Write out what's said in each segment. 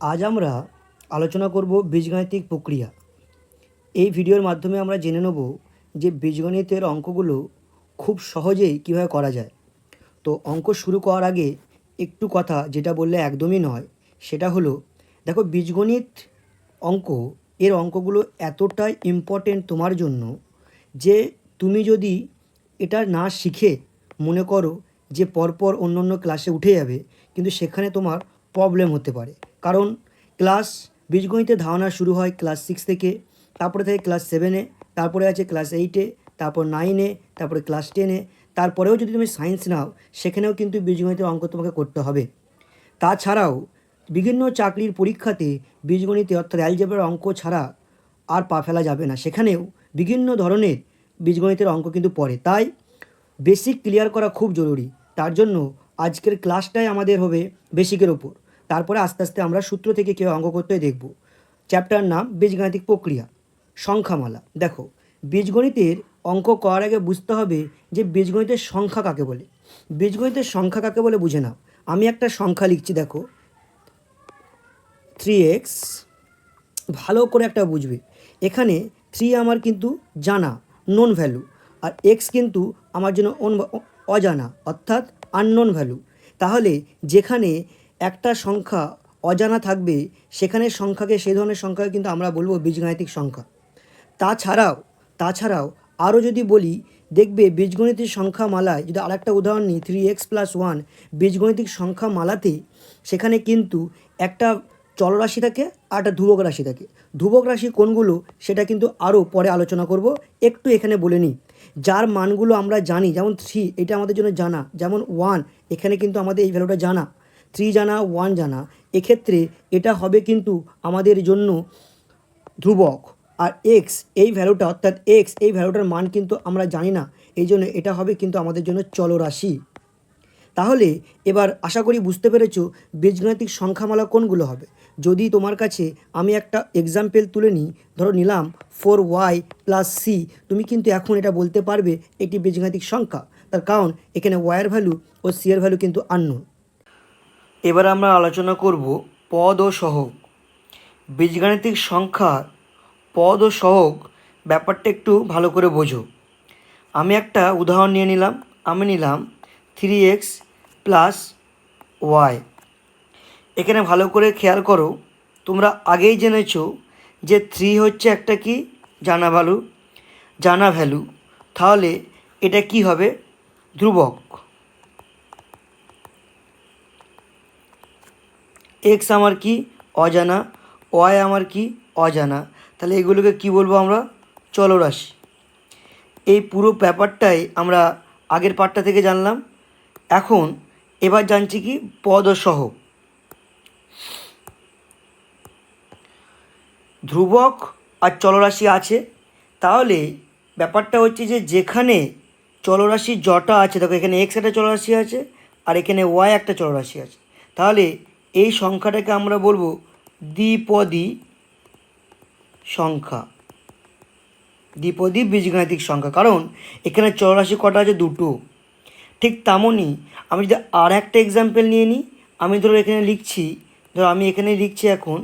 আজ আমরা আলোচনা করব বীজগাণিতিক প্রক্রিয়া। এই ভিডিওর মাধ্যমে আমরা জেনে নেব যে বীজগণিতের অঙ্কগুলো খুব সহজেই কীভাবে করা যায়। তো অঙ্ক শুরু করার আগে একটু কথা, যেটা বললে একদমই নয়, সেটা হলো, দেখো বীজগণিত অঙ্ক, এর অঙ্কগুলো এতটাই ইম্পর্টেন্ট তোমার জন্য যে তুমি যদি এটা না শিখে মনে করো যে পরপর অন্য অন্য ক্লাসে উঠে যাবে, কিন্তু সেখানে তোমার প্রবলেম হতে পারে। কারণ ক্লাস বীজগণিতের ধারণা শুরু হয় ক্লাস সিক্স থেকে, তারপরে থেকে ক্লাস সেভেনে তারপরে আছে ক্লাস এইটে তারপর নাইনে তারপরে ক্লাস টেনে তারপরেও যদি তুমি সায়েন্স নাও, সেখানেও কিন্তু বীজগণিতের অঙ্ক তোমাকে করতে হবে। তাছাড়াও বিভিন্ন চাকরির পরীক্ষাতে বীজগণিতে অর্থাৎ অ্যালজেব্রার অঙ্ক ছাড়া আর পা ফেলা যাবে না। সেখানেও বিভিন্ন ধরনের বীজগণিতের অঙ্ক কিন্তু পড়ে। তাই বেসিক ক্লিয়ার করা খুব জরুরি। তার জন্য আজকের ক্লাসটাই আমাদের হবে বেসিকের ওপর তারপরে আস্তে আস্তে আমরা সূত্র থেকে কেউ অঙ্ক করতে দেখব। চ্যাপ্টার নাম বীজগাণিতিক প্রক্রিয়া, সংখ্যামালা। দেখো, বীজগণিতের অঙ্ক করার আগে বুঝতে হবে যে বীজগণিতের সংখ্যা কাকে বলে। বীজগণিতের সংখ্যা কাকে বলে বুঝে নাও। আমি একটা সংখ্যা লিখছি, দেখো। থ্রি এক্স ভালো করে একটা বুঝবে। এখানে থ্রি আমার কিন্তু জানা নন ভ্যালু আর এক্স কিন্তু আমার জন্য অজানা, অর্থাৎ আননোন ভ্যালু তাহলে যেখানে একটা সংখ্যা অজানা থাকবে, সেখানে সংখ্যাকে সেই ধরনের সংখ্যাকে কিন্তু আমরা বলব বীজগাণিতিক সংখ্যা। তাছাড়াও তাছাড়াও আরও যদি বলি, দেখবে বীজগণিতিক সংখ্যা মালায় যদি আরেকটা উদাহরণ নিই থ্রি এক্স প্লাস ওয়ান বীজগণিতিক সংখ্যা মালাতে সেখানে কিন্তু একটা চলরাশি থাকে আর একটা ধ্রুবক রাশি থাকে। ধ্রুবক রাশি কোনগুলো সেটা কিন্তু আরও পরে আলোচনা করব। একটু এখানে বলে নিই, যার মানগুলো আমরা জানি, যেমন থ্রি এটা আমাদের জন্য জানা। যেমন ওয়ান এখানে কিন্তু আমাদের এই ভ্যালুটা জানা। থ্রি জানা ওয়ান জানা এক্ষেত্রে এটা হবে কিন্তু আমাদের জন্য ধ্রুবক। আর এক্স এই ভ্যালুটা অর্থাৎ এক্স এই ভ্যালুটার মান কিন্তু আমরা জানি না। এই জন্য এটা হবে কিন্তু আমাদের জন্য চলরাশি। তাহলে এবার আশা করি বুঝতে পেরেছ বীজগাণিতিক সংখ্যামালা কোনগুলো হবে। যদি তোমার কাছে আমি একটা এক্সাম্পল তুলে নিই, ধরো নিলাম ফোর ওয়াই প্লাস সি তুমি কিন্তু এখন এটা বলতে পারবে এটি বীজগাণিতিক সংখ্যা। তার কারণ এখানে ওয়াইয়ের ভ্যালু ও সি এর ভ্যালু কিন্তু আননোন এবার আমরা আলোচনা করব পদ ও সহগ। বীজগাণিতিক সংখ্যা, পদ ও সহগ ব্যাপারটা একটু ভালো করে বোঝো। আমি একটা উদাহরণ নিয়ে নিলাম, আমি নিলাম থ্রি এক্স প্লাস ওয়াই এখানে ভালো করে খেয়াল করো, তোমরা আগেই জেনেছো যে থ্রি হচ্ছে একটা কি? জানা ভ্যালু জানা ভ্যালু তাহলে এটা কি হবে? ধ্রুবক। এক্স আমার কি? অজানা। ওয়াই আমার কি? অজানা। তাহলে এগুলোকে কি বলব আমরা? চলরাশি। এই পুরো ব্যাপারটাই আমরা আগের পার্টটা থেকে জানলাম। এখন এবার জানছি কি পদ ও সহগ ধ্রুবক আর চলরাশি আছে। তাহলে ব্যাপারটা হচ্ছে যে যেখানে চলরাশি জটা আছে, দেখো এখানে এক্স একটা চলরাশি আছে আর এখানে ওয়াই একটা চলরাশি আছে। তাহলে এই সংখ্যাটাকে আমরা বলব দ্বিপদী সংখ্যা। দ্বিপদী বীজগাণিতিক সংখ্যা। কারণ এখানে চৌরাশি কটা আছে? দুটো। ঠিক তেমনই আমি যদি আর একটা এক্সাম্পল নিয়ে নিই, আমি ধরো এখানে লিখছি, ধরো আমি এখানে লিখছি এখন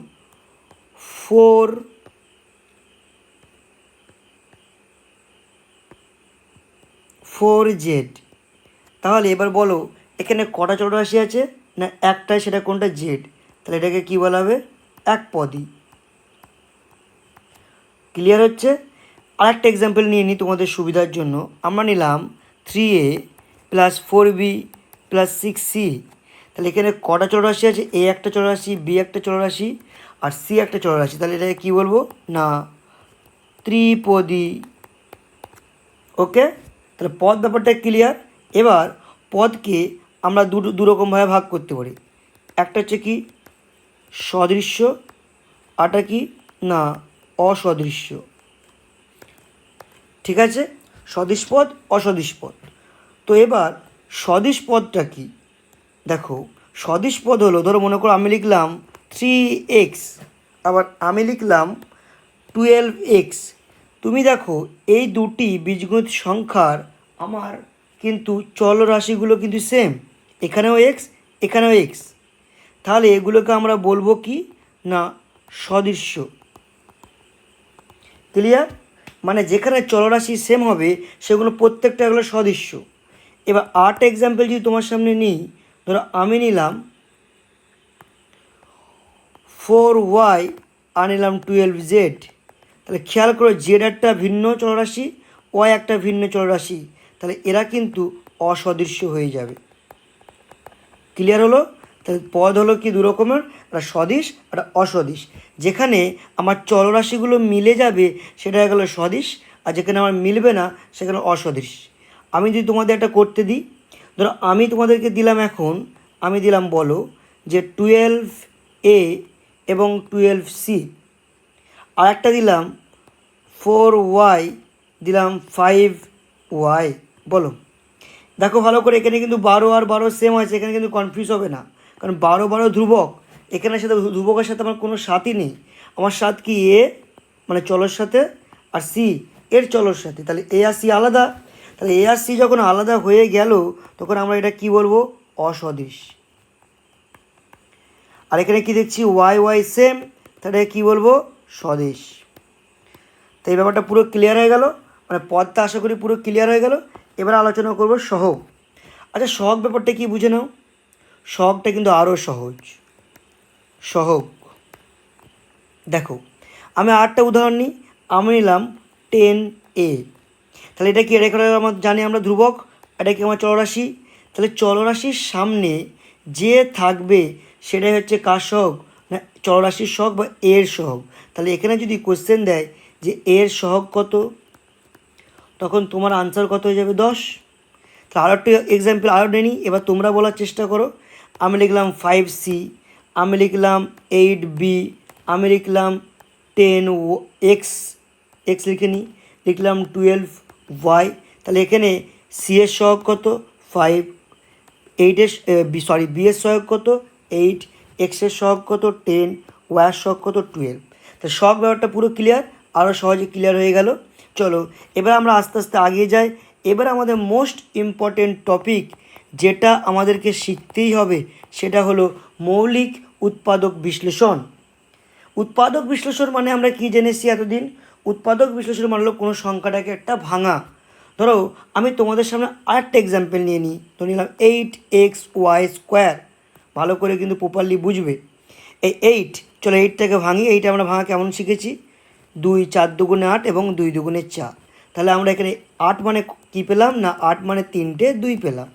ফোর ফোর জেড তাহলে এবার বলো, এখানে কটা চৌরাশি আছে? না, একটাই সেটা কোনটা? জেড তাহলে এটাকে কী বলা হবে? এক পদই। ক্লিয়ার হচ্ছে? আরেকটা এক্সাম্পল নিয়ে নিই তোমাদের সুবিধার জন্য। আমরা নিলাম three a plus four b plus six c তাহলে এখানে কটা চৌরাশি আছে? এ একটা চৌরাশি বি একটা চৌরাশি আর সি একটা চৌরাশি তাহলে এটাকে কী বলব? না, ত্রিপদী। ওকে তাহলে পদ ব্যাপারটা ক্লিয়ার এবার পদকে আমরা দু, দুরকমভাবে ভাগ করতে পারি। একটা হচ্ছে কি সদৃশ্য আরটা কি না, অসদৃশ্য। ঠিক আছে? সদিশ পদ, অসদিশ পদ। তো এবার সদিশ পদটা কি? দেখো, সদিশ পদ হলো, ধরো মনে করো আমি লিখলাম থ্রি এক্স আবার আমি লিখলাম টুয়েলভ এক্স তুমি দেখো, এই দুটি বীজগণিত সংখ্যার আমার কিন্তু চলরাশিগুলো কিন্তু সেম এখানেও এক্স এখানেও এক্স তাহলে এগুলোকে আমরা বলব কি? না, সদৃশ্য। ক্লিয়ার মানে যেখানে চলরাশি সেম হবে, সেগুলো প্রত্যেকটা হলো সদৃশ্য। এবার আট এক্সাম্পল যদি তোমার সামনে নিই, ধরো আমি নিলাম ফোর ওয়াই আর নিলাম টুয়েলভ জেড তাহলে খেয়াল করো জেড একটা ভিন্ন চলরাশি ওয়াই একটা ভিন্ন চলরাশি। তাহলে এরা কিন্তু অসদৃশ্য হয়ে যাবে। ক্লিয়ার হলো? তাহলে পদ হলো কি দু রকমের একটা সদিশ, একটা অসদিশ। যেখানে আমার চলরাশিগুলো মিলে যাবে, সেটা হয়ে গেলো সদিশ, আর যেখানে আমার মিলবে না, সেখানে অসদিশ। আমি যদি তোমাদের একটা করতে দিই, ধরো আমি তোমাদেরকে দিলাম এখন, আমি দিলাম বলো যে টুয়েলভ এ এবং টুয়েলভ সি আর একটা দিলাম ফোর ওয়াই দিলাম ফাইভ ওয়াই বলো। দেখো ভালো করে, এখানে কিন্তু বারো আর বারো সেম আছে এখানে কিন্তু কনফিউজ হবে না। কারণ বারো বারো ধ্রুবক, এখানের সাথে ধ্রুবকের সাথে আমার কোনো সাথই নেই। আমার সাথ কি এ মানে চলোর সাথে, আর সি এর চলোর সাথে। তাহলে এ আর সি আলাদা। তাহলে এ আর সি যখন আলাদা হয়ে গেল, তখন আমরা এটা কি বলব? অসদৃশ। আর এখানে কি দেখছি? ওয়াই ওয়াই সেম তাহলে কি বলব? স্বদেশ। তো এই ব্যাপারটা পুরো ক্লিয়ার হয়ে গেল। মানে পদটা আশা করি পুরো ক্লিয়ার হয়ে গেল। এবার আলোচনা করব সহগ। আচ্ছা সহগ ব্যাপারটা কি বুঝে নাও? সহগটা কিন্তু আরও সহজ। সহগ। দেখো, আমি আটটা উদাহরণ নিই। আমি নিলাম টেন এ। তাহলে এটা কি করে আমার জানি আমরা ধ্রুবক? এটা কি আমার চলরাশি? তাহলে চলরাশির সামনে যে থাকবে সেটাই হচ্ছে কার সহগ? না, চলরাশির সহগ বা এর সহগ। তাহলে এখানে যদি কোশ্চেন দেয় যে এর সহগ কত? তখন তোমার আনসার কত হয়ে যাবে? দশ। তাহলে আরও একটা এক্সাম্পল আরও নেই এবার তোমরা বলার চেষ্টা করো। আমি লিখলাম ফাইভ সি আমি লিখলাম এইট বি আমি লিখলাম টেন ও এক্স এক্স লিখে নিই লিখলাম টুয়েলভ ওয়াই তাহলে এখানে সি এর সহগ কত? ফাইভ এইটের সরি বি এর সহগ কত? এইট এক্সের সহগ কত? টেন ওয়াইয়ের সহগ কত? টুয়েলভ তো সহগ ব্যাপারটা পুরো ক্লিয়ার আরও সহজে ক্লিয়ার হয়ে গেল। চলো, এবার আমরা আস্তে আস্তে আগিয়ে যাই। এবার আমাদের মোস্ট ইম্পর্টেন্ট টপিক যেটা আমাদেরকে শিখতেই হবে, সেটা হলো মৌলিক উৎপাদক বিশ্লেষণ। উৎপাদক বিশ্লেষণ মানে আমরা কি জেনেছি এতদিন? উৎপাদক বিশ্লেষণ মানে হলো কোনো সংখ্যাটাকে একটা ভাঙা। ধরো, আমি তোমাদের সামনে আরেকটা এক্সাম্পল নিয়ে নিই। ধরে নিলাম এইট এক্স ওয়াই স্কোয়ার ভালো করে কিন্তু প্রপারলি বুঝবে। এই এইট চলো এইটটাকে ভাঙি। এইটা আমরা ভাঙা কেমন শিখেছি? দুই, চার দুগুণে আট এবং দুই দুগুণে চার। তাহলে আমরা এখানে আট মানে কি পেলাম? না, আট মানে তিনটে, দুই পেলাম।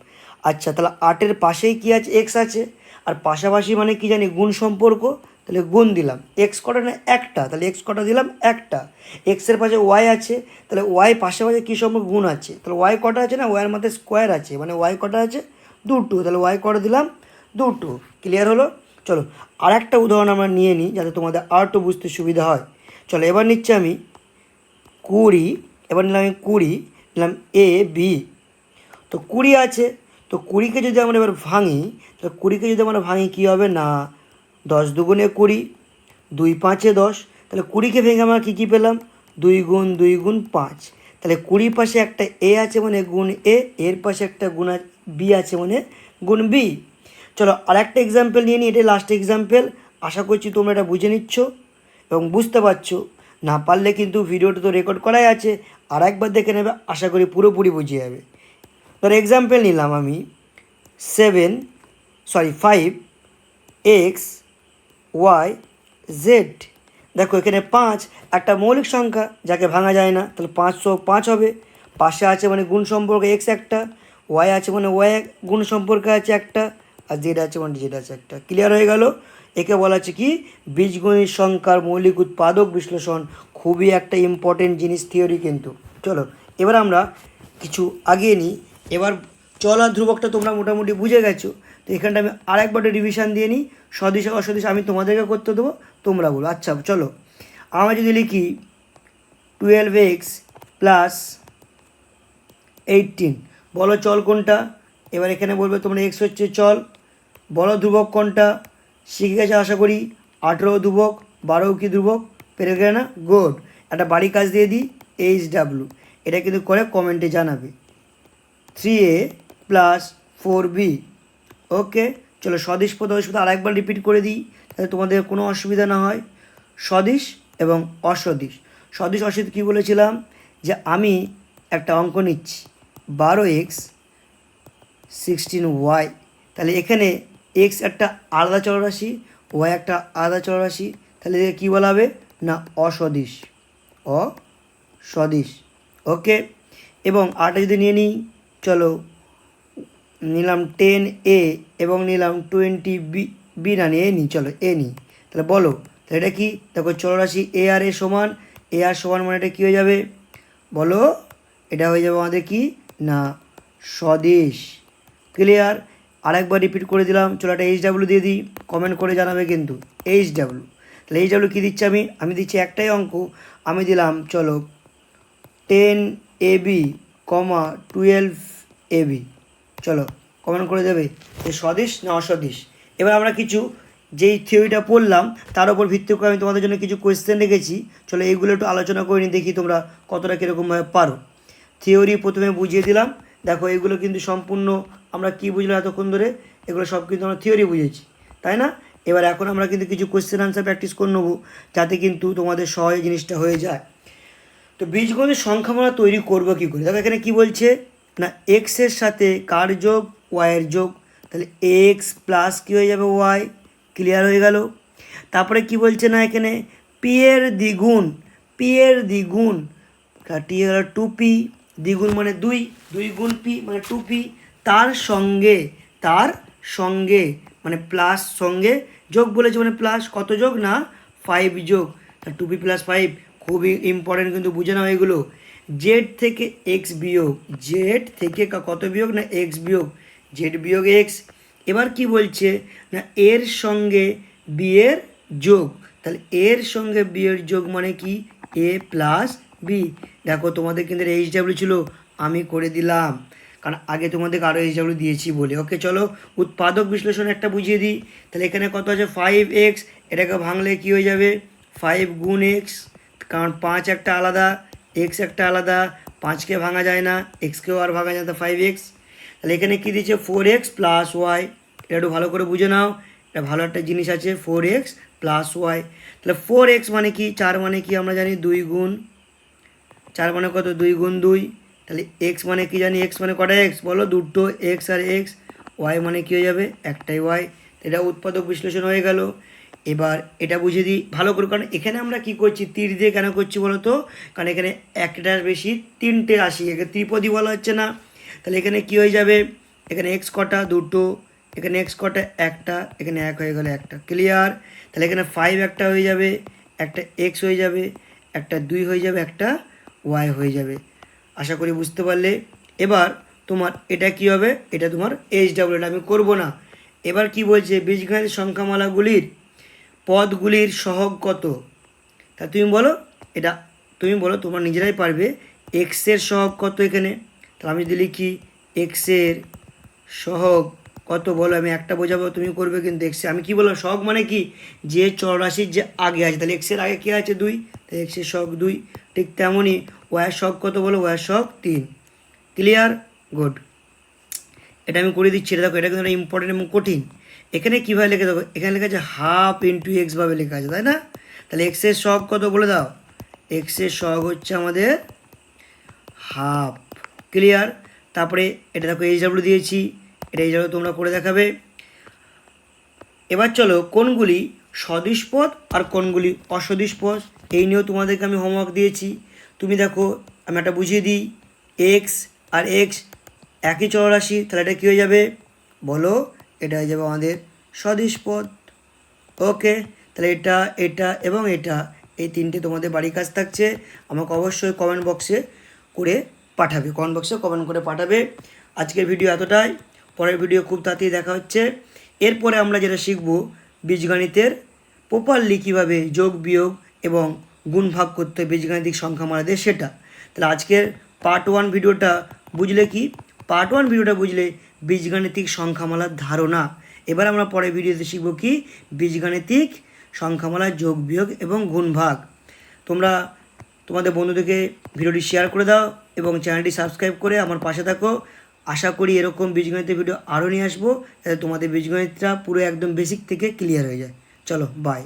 আচ্ছা তাহলে আটের পাশেই কী আছে? এক্স আছে। আর পাশাপাশি মানে কি জানি? গুণ সম্পর্ক। তাহলে গুণ দিলাম। এক্স কটা না? একটা। তাহলে এক্স কটা দিলাম? একটা। এক্সের পাশে ওয়াই আছে। তাহলে ওয়াই পাশে পাশে কী সম্পর্ক? গুণ আছে। তাহলে ওয়াই কটা আছে না? ওয়াইয়ের মধ্যে স্কোয়ার আছে। মানে ওয়াই কটা আছে? দুটো। তাহলে ওয়াই কটা দিলাম? দুটো। ক্লিয়ার হলো? চলো আর একটা উদাহরণ আমরা নিয়ে নিই, যাতে তোমাদের আর একটু বুঝতে সুবিধা হয়। চলো, এবার নিচ্ছি আমি কুড়ি, এবার নিলাম আমি কুড়ি, নিলাম এ, বি। তো কুড়ি আছে, তো কুড়িকে যদি আমরা এবার ভাঙি তাহলে কুড়িকে যদি আমরা ভাঙি কী হবে না? দশ দুগুণে কুড়ি, দুই পাঁচে দশ, তাহলে কুড়িকে ভেঙে আমরা কী কী পেলাম? দুই গুণ দুই গুণ পাঁচ। তাহলে কুড়ির পাশে একটা এ আছে মানে গুণ এ, এর পাশে একটা গুণ বি আছে মানে গুণ বি। চলো আর একটা এক্সাম্পল নিয়ে নিই, এটাই লাস্ট এক্সাম্পল আশা করছি তোমরা এটা বুঝে নিচ্ছ। এবং বুঝতে পারছ, না পারলে কিন্তু ভিডিওটা তো রেকর্ড করাই আছে, আর একবার দেখে নেবে, আশা করি পুরোপুরি বুঝে যাবে। ধর এক্সাম্পল নিলাম আমি seven sorry five x y z দেখো, এখানে পাঁচ, একটা মৌলিক সংখ্যা, যাকে ভাঙা যায় না, তাহলে পাঁচশো পাঁচ হবে। পাশে আছে মানে গুণ সম্পর্ক এক্স একটা ওয়াই আছে মানে ওয়াই গুণ সম্পর্ক আছে একটা, আর জেড আছে মানে জেড আছে একটা। ক্লিয়ার হয়ে গেল? একে বলা হচ্ছে কি? বীজগণিত সংখ্যার মৌলিক উৎপাদক বিশ্লেষণ। খুবই একটা ইম্পর্টেন্ট জিনিস থিওরি কিন্তু। চলো, এবার আমরা কিছু আগিয়ে নিই। এবার চল আর ধ্রুবকটা তোমরা মোটামুটি বুঝে গেছো। তো এখানটা আমি আরেকবার রিভিশন দিয়ে নিই। সদিশ অসদিশ আমি তোমাদেরকে করতে দেবো, তোমরা বলো। আচ্ছা চলো। আমরা যদি লিখি টুয়েলভ এক্স প্লাস এইটিন বলো চল কোনটা? এবার এখানে বলবে তোমরা এক্স হচ্ছে চল। বলো ধ্রুবক কোনটা? শিখে গেছে আশা করি আঠেরো ধ্রুবক, বারো কি ধ্রুবক পেরে গেলে। না গুড একটা বাড়ি কাজ দিয়ে দিই এইচ ডাব্লু এটা কিন্তু করে কমেন্টে জানাবে। Three a plus four b okay চলো স্বদেশ পদ পদ আরেকবার রিপিট করে দিই, তাহলে তোমাদের কোনো অসুবিধা না হয়। স্বদেশ এবং অস্বদেশ। স্বদেশ অস্বদেশ কী বলেছিলাম? যে আমি একটা অঙ্ক নিচ্ছি। বারো এক্স সিক্সটিন ওয়াই তাহলে এখানে এক্স একটা আলাদা চলরাশি ওয়াই একটা আলাদা চলরাশি, তাহলে একে কী বলা হবে? না, অসদিশ। অসদিশ। ওকে এবং আটা যদি নিয়ে নিই, চলো, নিলাম টেন এ এবং নিলাম টোয়েন্টি বি বি না নিয়ে নিই, চলো এ নিই। তাহলে বলো, তাহলে এটা কি? দেখো, চলরাশি এ আর এ সমান এ আর সমান মানে এটা কী হয়ে যাবে? বলো, এটা হয়ে যাবে আমাদের কি? না, স্বদেশ। ক্লিয়ার আরেকবার রিপিট করে দিলাম চলো একটা এইচ ডাব্লু দিয়ে দিই কমেন্ট করে জানাবে কিন্তু এইচ ডাব্লু তাহলে এইচ ডাব্লু কী দিচ্ছি আমি? আমি দিচ্ছি একটাই অঙ্ক, আমি দিলাম, চলো ten a b comma twelve a b চলো কমেন্ট করে দেবে, যে স্বদেশ না অস্বদেশ। এবার আমরা কিছু, যেই থিওরিটা পড়লাম, তার উপর ভিত্তি করে আমি তোমাদের জন্য কিছু কোয়েশ্চেন রেখেছি। চলো এইগুলো একটু আলোচনা করে নিই, দেখি তোমরা কতটা কীরকমভাবে পারো। থিওরি প্রথমে বুঝিয়ে দিলাম। দেখো, এগুলো কিন্তু সম্পূর্ণ আমরা কি বুঝলাম এতক্ষণ ধরে? এগুলো সব কিন্তু আমরা থিওরি বুঝেছি, তাই না? এবার এখন আমরা কিন্তু কিছু কোয়েশ্চেন আনসার প্র্যাকটিস করে নেব, যাতে কিন্তু তোমাদের সহজে জিনিসটা হয়ে যায়। তো বীজগণের সংখ্যা আমরা তৈরি করব কী করে? দেখো এখানে কি বলছে? না এক্সের সাথে কার যোগ? ওয়াইয়ের যোগ। তাহলে এক্স প্লাস কী হয়ে যাবে ওয়াই ক্লিয়ার হয়ে গেল। তারপরে কি বলছে না এখানে? পি এর দ্বিগুণ পি এর দ্বিগুণ। কাটিয়ে হলো টু পি দ্বিগুণ মানে দুই দুই গুণ পি মানে টু পি তার সঙ্গে তার সঙ্গে মানে প্লাস সঙ্গে যোগ বলেছে মানে প্লাস কত যোগ না? ফাইভ যোগ। টু বি প্লাস ফাইভ খুবই ইম্পর্টেন্ট কিন্তু বুঝে নাও এগুলো। জেড থেকে এক্স বিয়োগ। জেড থেকে কত বিয়োগ না এক্স বিয়োগ? জেড বিয়োগ এক্স এবার কি বলছে? না, এর সঙ্গে বিয়ের যোগ। তাহলে এর সঙ্গে বিয়ের যোগ মানে কি? এ প্লাস বি দেখো তোমাদের কিন্তু এইচ ডাব্লিউ ছিল, আমি করে দিলাম। কারণ আগে তোমাদেরকে আরও ডাব্লিউ দিয়েছি বলে। ওকে চলো উৎপাদক বিশ্লেষণ একটা বুঝিয়ে দিই। তাহলে এখানে কত আছে? ফাইভ এক্স এটাকে ভাঙলে কি হয়ে যাবে? ফাইভ গুণ এক্স কারণ পাঁচ একটা আলাদা এক্স একটা আলাদা, পাঁচকে ভাঙা যায় না এক্সকেও আর ভাঙা যায় না ফাইভ এক্স তাহলে এখানে কী দিচ্ছে ফোর এক্স প্লাস ওয়াই এটা একটু ভালো করে বুঝে নাও। এটা ভালো একটা জিনিস আছে ফোর এক্স প্লাস ওয়াই তাহলে ফোর এক্স মানে কি? চার মানে কি আমরা জানি? দুই গুণ, চার মানে কত? দুই গুণ দুই। তাহলে এক্স মানে কি জানি? এক্স মানে কটা এক্স বলো, দুটো এক্স আর এক্স ওয়াই মানে কী হয়ে যাবে? একটাই ওয়াই এটা উৎপাদক বিশ্লেষণ হয়ে গেল। এবার এটা বুঝে দিই ভালো করে, কারণ এখানে আমরা কি করছি? তীর দিয়ে কেন করছি বলো তো? কারণ এখানে একটার বেশি তিনটে রাশি এখানে ত্রিপদী বলা হচ্ছে না। তাহলে এখানে কি হয়ে যাবে? এখানে এক্স কটা? দুটো। এখানে এক্স কটা? একটা। এখানে এক হয়ে গেল একটা। ক্লিয়ার তাহলে এখানে ফাইভ একটা হয়ে যাবে, একটা এক্স হয়ে যাবে, একটা দুই হয়ে যাবে, একটা ওয়াই হয়ে যাবে। আশা করি বুঝতে পারলে। এবার তোমার এটা কি হবে? এটা তোমার এইচ ডাব্লিউ এটা আমি করব না। এবার কি বলছে? বীজগণিত সংখ্যামালাগুলির পদগুলির সহগ কত? তা তুমি বলো, এটা তুমি বলো, তোমরা নিজেরাই পারবে। এক্সের সহগ কত এখানে? তাহলে আমি যদি লিখি এক্সের সহগ কত? বলো, আমি একটা বোঝাবো, তুমি করবে কিন্তু এক্সে আমি কি বললাম? সহগ মানে কি? যে চৌরাশির যে আগে আছে। তাহলে এক্সের আগে কী আছে? দুই। তাহলে এক্সের সহগ দুই। ঠিক তেমনই ওয়ার সহগ কত বলো? ওয়ার সহগ তিন। ক্লিয়ার? গুড। এটা আমি করে দিচ্ছি। এটা দেখো, এটা কিন্তু ইম্পর্টেন্ট এবং কঠিন। এখানে কীভাবে লেখে দেখো, এখানে লেখা আছে হাফ ইন্টু এক্স ভাবে লেখা আছে, তাই না? তাহলে এক্সের সহগ কত বলে দাও? এক্সের সহগ হচ্ছে আমাদের হাফ ক্লিয়ার? তারপরে এটা দেখো এইচ দিয়েছি। এটা এইচ তোমরা করে দেখাবে। এবার চলো, কোনগুলি সদিশ পদ আর কোনগুলি অসদিশ পদ? এই নিয়েও তোমাদেরকে আমি হোমওয়ার্ক দিয়েছি। তুমি দেখো, আমি একটা বুঝিয়ে দিই এক্স আর এক্স একই চলরাশি, তাহলে এটা কী হয়ে যাবে? বলো, এটা হয়ে যাবে আমাদের সদিশ পদ। ওকে তাহলে এটা এটা এবং এটা, এই তিনটে তোমাদের বাড়ির কাজ থাকছে। আমাকে অবশ্যই কমেন্ট বক্সে করে পাঠাবে। কমেন্ট বক্সে কমেন্ট করে পাঠাবে। আজকের ভিডিও এতটাই। পরের ভিডিও খুব তাড়াতাড়ি দেখা হচ্ছে। এরপরে আমরা যেটা শিখব, বীজগণিতের প্রপারলি কীভাবে যোগ বিয়োগ এবং গুণ ভাগ করতে হয় বীজগাণিতিক সংখ্যা মারাদের সেটা। তাহলে আজকের পার্ট ওয়ান ভিডিওটা বুঝলে কি? পার্ট ওয়ান ভিডিওটা বুঝলে বীজগাণিতিক সংখ্যামালার ধারণা। এবার আমরা পরে ভিডিওতে শিখব কি? বীজগাণিতিক সংখ্যামালার যোগ বিয়োগ এবং গুণ ভাগ। তোমরা তোমাদের বন্ধুদেরকে ভিডিওটি শেয়ার করে দাও এবং চ্যানেলটি সাবস্ক্রাইব করে আমার পাশে থাকো। আশা করি এরকম বীজগণিতের ভিডিও আরও নিয়ে আসব, যাতে তোমাদের বীজগণিতটা পুরো একদম বেসিক থেকে ক্লিয়ার হয়ে যায়। চলো বাই